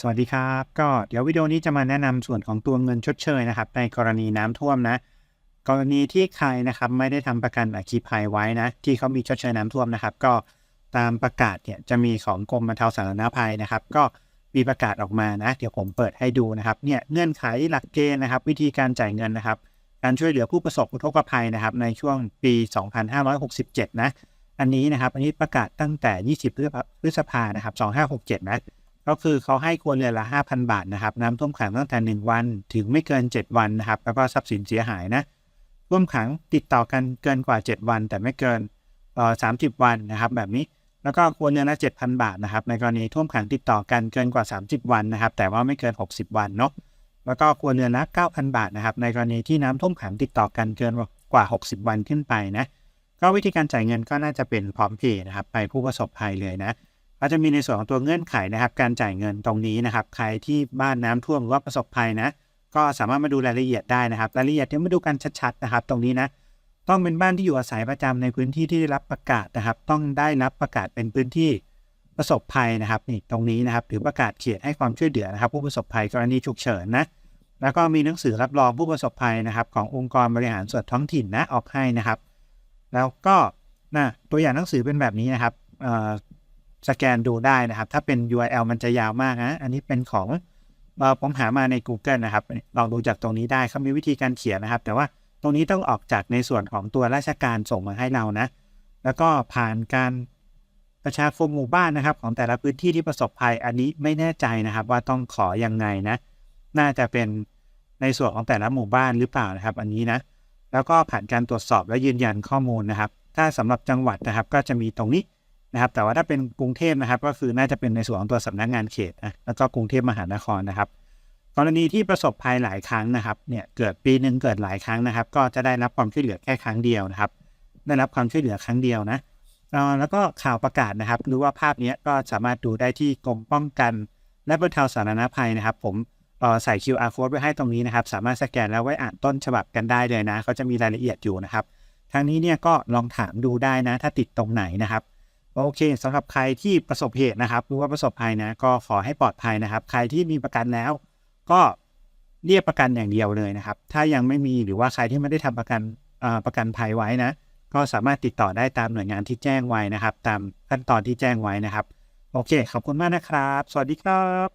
สวัสดีครับ ก็เดี๋ยววิดีโอนี้จะมาแนะนำส่วนของตัวเงินชดเชยนะครับ ในกรณีน้ำท่วมนะ กรณีที่ใครนะครับไม่ได้ทำประกันอัคคีภัยไว้นะ ที่เขามีชดเชยน้ำท่วมนะครับ ก็ตามประกาศเนี่ยจะมีของกรมบรรเทาสาธารณภัยนะครับ ก็มีประกาศออกมานะ เดี๋ยวผมเปิดให้ดูนะครับเนี่ยเงื่อนไขหลักเกณฑ์นะครับ วิธีการจ่ายเงินนะครับ การช่วยเหลือผู้ประสบอุทกภัยนะครับ ในช่วงปี 2567 นะ อันนี้นะครับ อันนี้ประกาศตั้งแต่ 20พฤษภานะครับ 2567 นะ ก็คือเขาให้ครัวเรือนละ5,000 บาทนะครับน้ำท่วมขังตั้งแต่ 1 วันถึงไม่เกิน 7 วันนะครับ แล้วก็ทรัพย์สินเสียหายนะท่วมขังติดต่อกันเกินกว่า 7 วัน แต่ไม่เกินเอ่อ30วันนะครับ แบบนี้แล้วก็ครัวเรือนละ7,000 บาทนะครับ ในกรณีท่วมขังติดต่อกันเกินกว่า 30 วันนะครับ แต่ว่าไม่เกิน 60 วันเนาะแล้วก็ครัวเรือนละ9,000 บาทนะครับ ในกรณีที่น้ำท่วมขังติดต่อกันเกินกว่า 60 วันขึ้นไปนะก็วิธีการจ่ายเงินก็น่าจะเป็นพร้อมเพย์นะครับ ไปผู้ประสบภัยเลยนะ ก็จะมีในส่วนของตัวเงื่อนไขนะครับ การจ่ายเงินตรงนี้นะครับ ใครที่บ้านน้ำท่วมหรือว่าประสบภัยนะ ก็สามารถมาดูรายละเอียดได้นะครับ รายละเอียดเดี๋ยวมาดูกันชัดๆนะครับ ตรงนี้นะ ต้องเป็นบ้านที่อยู่อาศัยประจำในพื้นที่ที่ได้รับประกาศนะครับ ต้องได้รับประกาศเป็นพื้นที่ประสบภัยนะครับนี่ตรงนี้นะครับหรือประกาศเขตให้ความช่วยเหลือนะครับ ผู้ประสบภัยกรณีฉุกเฉินนะแล้วก็มีหนังสือรับรองผู้ประสบภัยนะครับ ขององค์กรบริหารส่วนท้องถิ่นนะออกให้นะครับ แล้วก็นะตัวอย่างหนังสือเป็นแบบนี้นะครับเอ่อ สแกนดูได้นะครับ ถ้าเป็น URL มันจะยาวมากนะอันนี้เป็นของผมหามาใน Google นะครับลองดูจากตรงนี้ได้เขามีวิธีการเขียนนะครับ แต่ว่าตรงนี้ต้องออกจากในส่วนของตัวราชการส่งมาให้เรานะ แล้วก็ผ่านการประชาคมหมู่บ้านนะครับ ของแต่ละพื้นที่ที่ประสบภัย อันนี้ไม่แน่ใจนะครับ ว่าต้องขอยังไงนะ น่าจะเป็นในส่วนของแต่ละหมู่บ้านหรือเปล่านะครับ อันนี้นะ แล้วก็ผ่านการตรวจสอบและยืนยันข้อมูลนะครับ ถ้าสำหรับจังหวัดนะครับ ก็จะมีตรงนี้ นะครับ แต่ว่าถ้าเป็นกรุงเทพนะครับ ก็คือน่าจะเป็นในส่วนของตัวสำนักงานเขตนะแล้วก็กรุงเทพมหานครนะครับ กรณีที่ประสบภัยหลายครั้งนะครับ เนี่ยเกิดปีหนึ่งเกิดหลายครั้งนะครับ ก็จะได้รับความช่วยเหลือแค่ครั้งเดียวนะครับ ได้รับความช่วยเหลือครั้งเดียวนะแล้วก็ข่าวประกาศนะครับ หรือว่าภาพนี้ก็สามารถดูได้ที่กรมป้องกัน และบรรเทาสาธารณภัยนะครับ ผมใส่ QR code ไว้ให้ตรงนี้นะครับ สามารถสแกนแล้วไว้อ่านต้นฉบับกันได้เลยนะเขาจะมีรายละเอียดอยู่นะครับทางนี้เนี่ยก็ลองถามดูได้นะ ถ้าติดตรงไหนนะครับ โอเคสำหรับใครที่ประสบเหตุนะครับหรือว่าประสบภัยนะก็ขอให้ปลอดภัยนะครับ ใครที่มีประกันแล้ว ก็เรียกประกันอย่างเดียวเลยนะครับ ถ้ายังไม่มีหรือว่าใครที่ไม่ได้ทำประกันประกันภัยไว้นะ ก็สามารถติดต่อได้ตามหน่วยงานที่แจ้งไว้นะครับ ตามขั้นตอนที่แจ้งไว้นะครับ โอเค ขอบคุณมากนะครับ สวัสดีครับ